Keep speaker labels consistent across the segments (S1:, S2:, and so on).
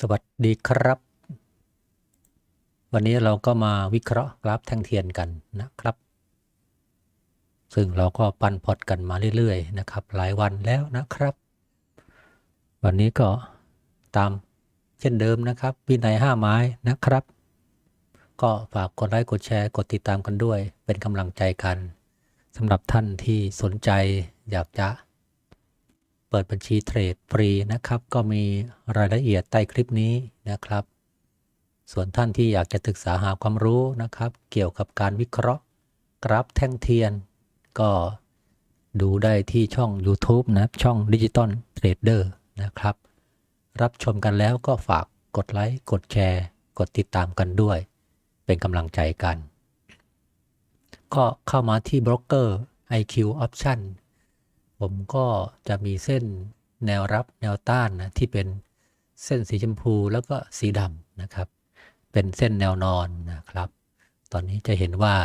S1: สวัสดีครับ วันนี้เราก็มาวิเคราะห์กราฟแท่งเทียนกันนะครับ ซึ่งเราก็ปันพอร์ตกันมาเรื่อยๆนะครับ หลายวันแล้วนะครับ วันนี้ก็ตามเช่นเดิมนะครับวินัยห้าไม้นะครับ ก็ฝากกดไลค์กดแชร์กดติดตามกันด้วย เป็นกำลังใจกันสำหรับท่านที่สนใจอยากจะ ปิดบัญชีเทรดฟรีนะครับ ก็มีรายละเอียดใต้คลิปนี้นะครับ ส่วนท่านที่อยากจะศึกษาหาความรู้นะครับ เกี่ยวกับการวิเคราะห์กราฟแท่งเทียน ก็ดูได้ที่ช่อง YouTube นะช่องดิจิตอลเทรดเดอร์นะครับ รับชมกันแล้วก็ฝากกดไลค์ กดแชร์ กดติดตามกันด้วย เป็นกำลังใจกัน ก็เข้ามาที่บล็อกเกอร์ IQ Option ผมก็จะมีเส้นแนวรับแนวต้านนะที่เป็นเส้นสีชมพูแล้วก็สีดำนะครับ เป็นเส้นแนวนอนนะครับ ตอนนี้จะเห็นว่า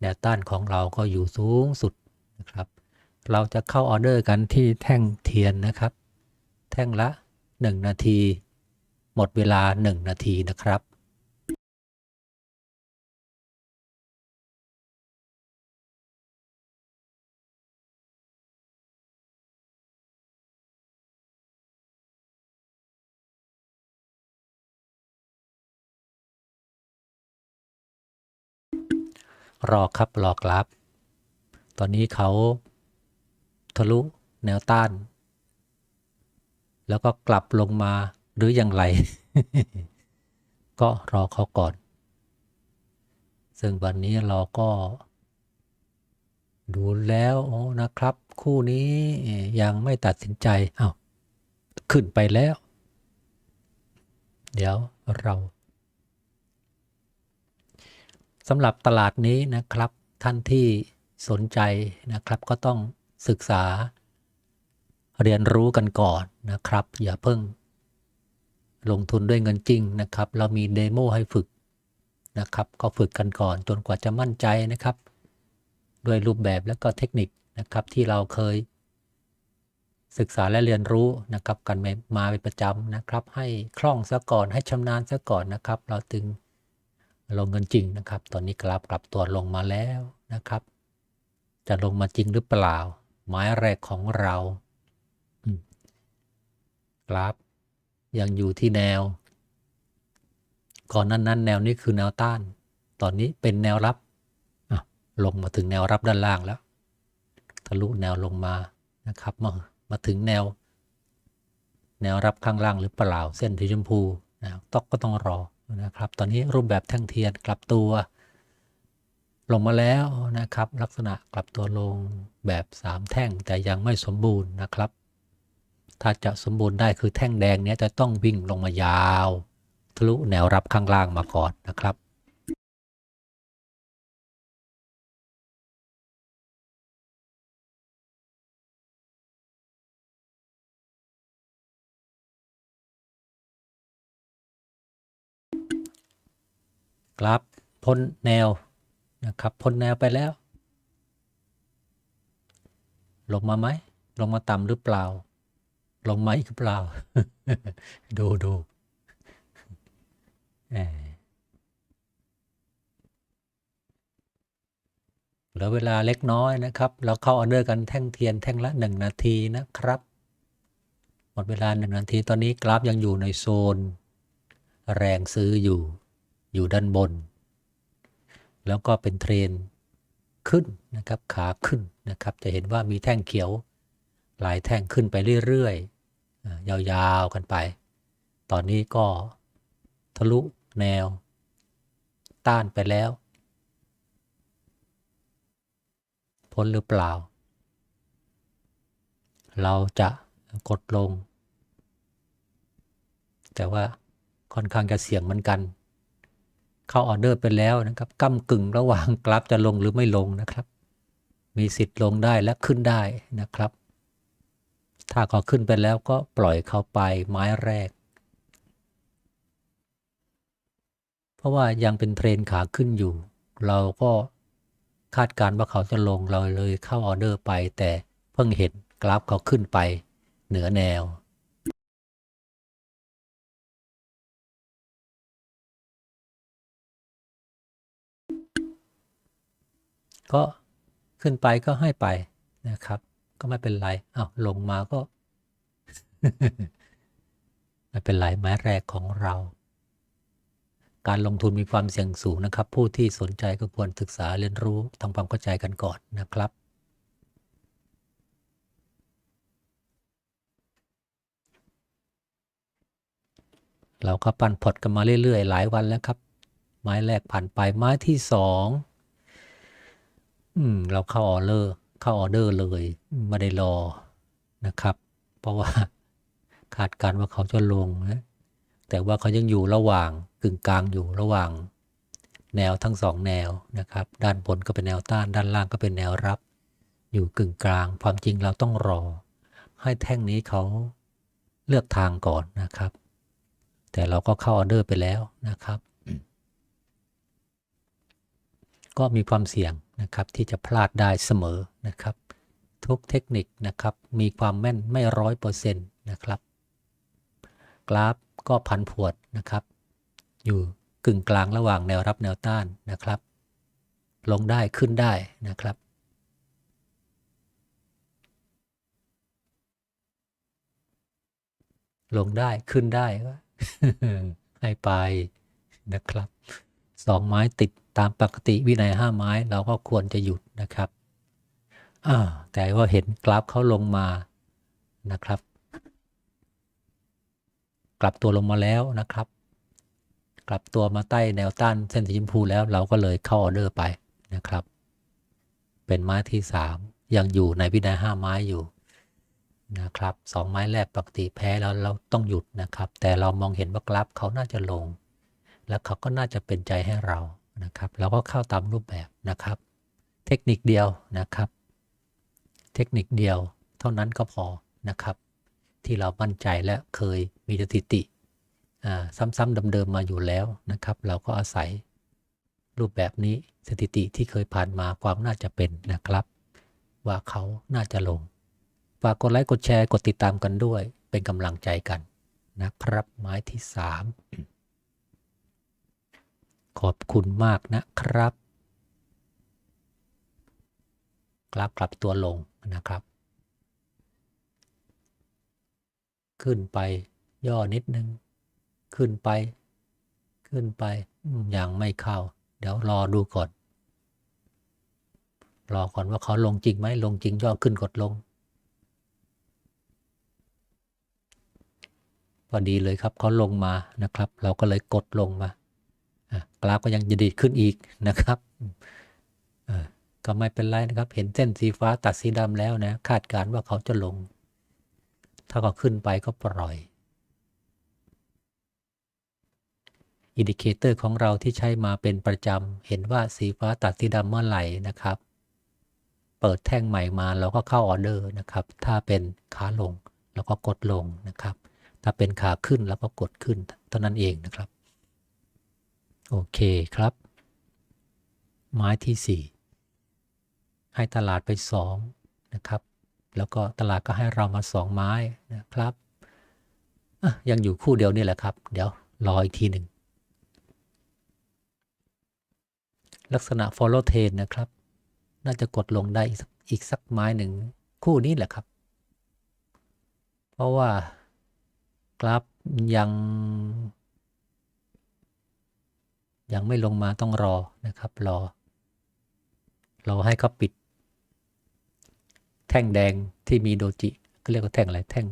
S1: แนวต้านของเราก็อยู่สูงสุดนะครับ เราจะเข้าออเดอร์กันที่แท่งเทียนนะครับ แท่งละ 1 นาที หมดเวลา 1 นาทีนะครับ รอครับรอกราฟตอนนี้เขาทะลุแนวต้าน แล้วก็กลับลงมาหรืออย่างไร ก็รอเขาก่อน ซึ่งวันนี้เราก็ดูแล้วโอ้นะครับ คู่นี้ยังไม่ตัดสินใจอา้าวขึ้นไปแล้ว เดี๋ยวเรา สำหรับตลาดนี้นะครับ ท่านที่สนใจนะครับ ก็ต้องศึกษา เรียนรู้กันก่อนนะครับ อย่าเพิ่ง ลงทุนด้วยเงินจริงนะครับ เรามีเดโมให้ฝึกนะครับ ก็ฝึกกันก่อนจนกว่าจะมั่นใจนะครับ ด้วยรูปแบบและก็เทคนิคนะครับที่เราเคย ศึกษาและเรียนรู้นะครับ กันมาเป็นประจำนะครับ ให้คล่องซะก่อนให้ชำนาญซะก่อนนะครับ เราถึง ลงเงินจริงนะครับ ตอนนี้กราฟกลับตัวลงมาแล้วนะครับ จะลงมาจริงหรือเปล่า ไม้แรกของเรากราฟยังอยู่ที่แนว ก่อนนั้นนั้นแนวนี้คือแนวต้าน ตอนนี้เป็นแนวรับลงมาถึงแนวรับด้านล่างแล้ว ทะลุแนวลงมานะครับ มามาถึงแนว แนวรับข้างล่างหรือเปล่าเส้นสีชมพูนะต้องก็ต้องรอ นะครับ ตอนนี้รูปแบบแท่งเทียนกลับตัว ลงมาแล้วนะครับ ลักษณะกลับตัวลงแบบ 3 แท่งแต่ยังไม่สมบูรณ์นะครับ ถ้าจะสมบูรณ์ได้คือแท่งแดงเนี้ยจะต้องวิ่งลงมายาว ทะลุแนวรับข้างล่างมาก่อนนะครับ กราฟพ้นแนวนะครับพ้นแนวไปแล้ว ลงมาไหมลงมาต่ำหรือเปล่า ลงมาอีกหรือเปล่า ดูดูแหมเหลือเวลาเล็กน้อยนะครับ เราเข้าออเดอร์กันแท่งเทียนแท่งละหนึ่งนาทีนะครับ หมดเวลาหนึ่งนาทีตอนนี้กราฟยังอยู่ในโซน แรงซื้ออยู่ อยู่ด้านบน แล้วก็เป็นเทรนขึ้นนะครับขาขึ้นนะครับ จะเห็นว่ามีแท่งเขียว หลายแท่งขึ้นไปเรื่อยๆ ยาวๆกันไป ตอนนี้ก็ทะลุแนว ต้านไปแล้ว พ้นหรือเปล่า เราจะกดลง แต่ว่าค่อนข้างจะเสี่ยงเหมือนกัน เข้าออเดอร์ไปแล้วนะครับก้ากึ่งระหว่างกราฟจะลงหรือไม่ลงนะครับ มีสิทธิ์ลงได้และขึ้นได้นะครับ ถ้าเขาขึ้นไปแล้วก็ปล่อยเขาไปไม้แรก เพราะว่ายังเป็นเทรนขาขึ้นอยู่ เราก็คาดการณ์ว่าเขาจะลงเราเลยเข้าออเดอร์ไป แต่เพิ่งเห็นกราฟเขาขึ้นไปเหนือแนว ก็ขึ้นไปก็ให้ไปนะครับ ก็ไม่เป็นไรอ้าวลงมาก็ ไม่เป็นไรไม้แรกของเรา การลงทุนมีความเสี่ยงสูงนะครับ ผู้ที่สนใจก็ควรศึกษาเรียนรู้ทำความเข้าใจกันก่อนนะครับเราก็ปั่นพอร์ตกันมาเรื่อยๆ หลายวันแล้วครับ ไม้แรกผ่านไปไม้ที่สอง อืม เราเข้าออเดอร์เข้าออเดอร์เลยไม่ได้รอนะครับ เพราะว่าคาดการณ์ว่าเขาจะลงนะแต่ว่าเขายังอยู่ระหว่างกึ่งกลางอยู่ระหว่าง แนวทั้งสองแนวนะครับ ด้านบนก็เป็นแนวต้าน ด้านล่างก็เป็นแนวรับ อยู่กึ่งกลาง ความจริงเราต้องรอ ให้แท่งนี้เขาเลือกทางก่อนนะครับ แต่เราก็เข้าออเดอร์ไปแล้วนะครับ ก็มีความเสี่ยง นะครับที่จะพลาดได้เสมอนะครับ ทุกเทคนิคนะครับมีความแม่นไม่ร้อยเปอร์เซ็นต์นะครับ กราฟก็พันผวดนะครับ อยู่กึ่งกลางระหว่างแนวรับแนวต้านนะครับ ลงได้ขึ้นได้นะครับลงได้ขึ้นได้ก็ให้ไปนะครับ สองไม้ติดตามปกติวินัยห้าไม้เราก็ควรจะหยุดนะครับแต่ว่าเห็นกราฟเขาลงมานะครับ กลับตัวลงมาแล้วนะครับ กลับตัวมาใต้แนวต้านเส้นสีชมพูแล้วเราก็เลยเข้าออเดอร์ไปนะครับ เป็นไม้ที่สามยังอยู่ในวินัยห้าไม้อยู่นะครับสองไม้แรกปกติแพ้แล้วเราต้องหยุดนะครับ แต่เรามองเห็นว่ากราฟเขาน่าจะลง แล้วเขาก็น่าจะเป็นใจให้เรานะครับเราก็เข้าตามรูปแบบนะครับ เทคนิคเดียวนะครับ เทคนิคเดียวเท่านั้นก็พอนะครับ ที่เรามั่นใจและเคยมีสถิติอ่าซ้ำๆเดิมๆมาอยู่แล้วนะครับ เราก็อาศัยรูปแบบนี้สถิติที่เคยผ่านมาความน่าจะเป็นนะครับ ว่าเขาน่าจะลงฝากกดไลค์กดแชร์กดติดตามกันด้วย เป็นกำลังใจกันนะครับไม้ที่3 ขอบคุณมากนะครับกลับกลับตัวลงนะครับ ขึ้นไปย่อนิดนึง ขึ้นไป ขึ้นไปยังไม่เข้า เดี๋ยวรอดูก่อน รอก่อนว่าเขาลงจริงไหมลงจริงย่อขึ้นกดลงพอดีเลยครับเขาลงมานะครับ เราก็เลยกดลงมา กราฟก็ยังจะดีดขึ้นอีกนะครับก็ไม่เป็นไรนะครับ เห็นเส้นสีฟ้าตัดสีดำแล้วนะ คาดการณ์ว่าเขาจะลง ถ้าเขาขึ้นไปก็ปล่อยอินดิเคเตอร์ของเราที่ใช้มาเป็นประจำ เห็นว่าสีฟ้าตัดสีดำเมื่อไหร่นะครับ เปิดแท่งใหม่มาเราก็เข้าออเดอร์นะครับ ถ้าเป็นขาลงเราก็กดลงนะครับ ถ้าเป็นขาขึ้นเราก็กดขึ้นเท่านั้นเองนะครับ โอเคครับ ไม้ที่ 4 ให้ตลาดไป 2 นะครับ แล้วก็ตลาดก็ให้เรามา 2 ไม้นะครับยังอยู่คู่เดียวนี่แหละครับ เดี๋ยวรออีกทีหนึ่ง ลักษณะ follow trend นะครับ น่าจะกดลงได้อีกสักอีกสักไม้หนึ่งคู่นี้แหละครับ เพราะว่ากราฟยัง ยังไม่ลงมาต้องรอนะครับ รอ รอให้เขาปิด แท่งแดงที่มีโดจิก็เรียกว่าแท่งอะไรแท่ง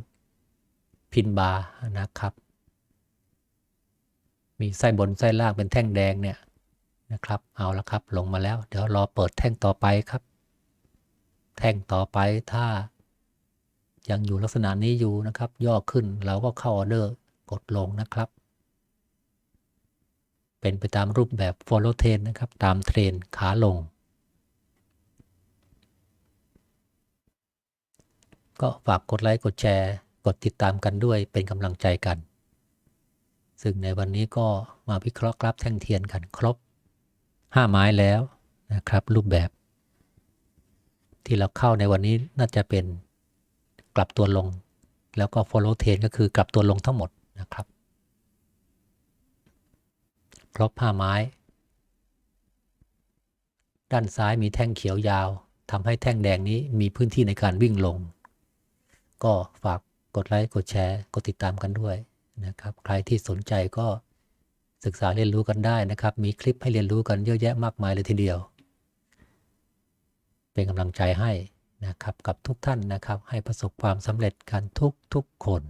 S1: พินบาร์นะครับ มีไส้บนไส้ล่างเป็นแท่งแดงเนี่ยนะครับ เอาละครับ ลงมาแล้ว เดี๋ยวรอเปิดแท่งต่อไปครับ แท่งต่อไปถ้ายังอยู่ลักษณะนี้อยู่นะครับ ย่อขึ้นเราก็เข้าออเดอร์กดลงนะครับ เป็นไปตามรูปแบบ follow trend นะครับ ตามเทรนขาลง ก็ฝากกดไลค์ กดแชร์ กดติดตามกันด้วยเป็นกำลังใจกัน ซึ่งในวันนี้ก็มาวิเคราะห์กราฟแท่งเทียนกันครบ 5 ไม้แล้วนะครับ รูปแบบ ที่เราเข้าในวันนี้น่าจะเป็นกลับตัวลง แล้วก็ follow trend ก็คือกลับตัวลงทั้งหมดนะครับ ครบ5ไม้ ด้านซ้ายมีแท่งเขียวยาวทำให้แท่งแดงนี้มีพื้นที่ในการวิ่งลง ก็ฝากกดไลค์ กดแชร์ กดติดตามกันด้วยนะครับ ใครที่สนใจก็ศึกษาเรียนรู้กันได้นะครับ มีคลิปให้เรียนรู้กันเยอะแยะมากมายเลยทีเดียว เป็นกำลังใจให้นะครับกับทุกท่านนะครับ ให้ประสบความสำเร็จกันทุกทุกคน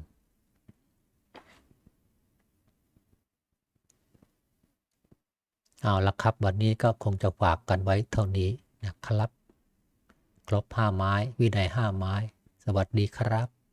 S1: เอาละครับ วันนี้ก็คงจะฝากกันไว้เท่านี้นะครับ ครบห้าไม้ วินัยห้าไม้ สวัสดีครับ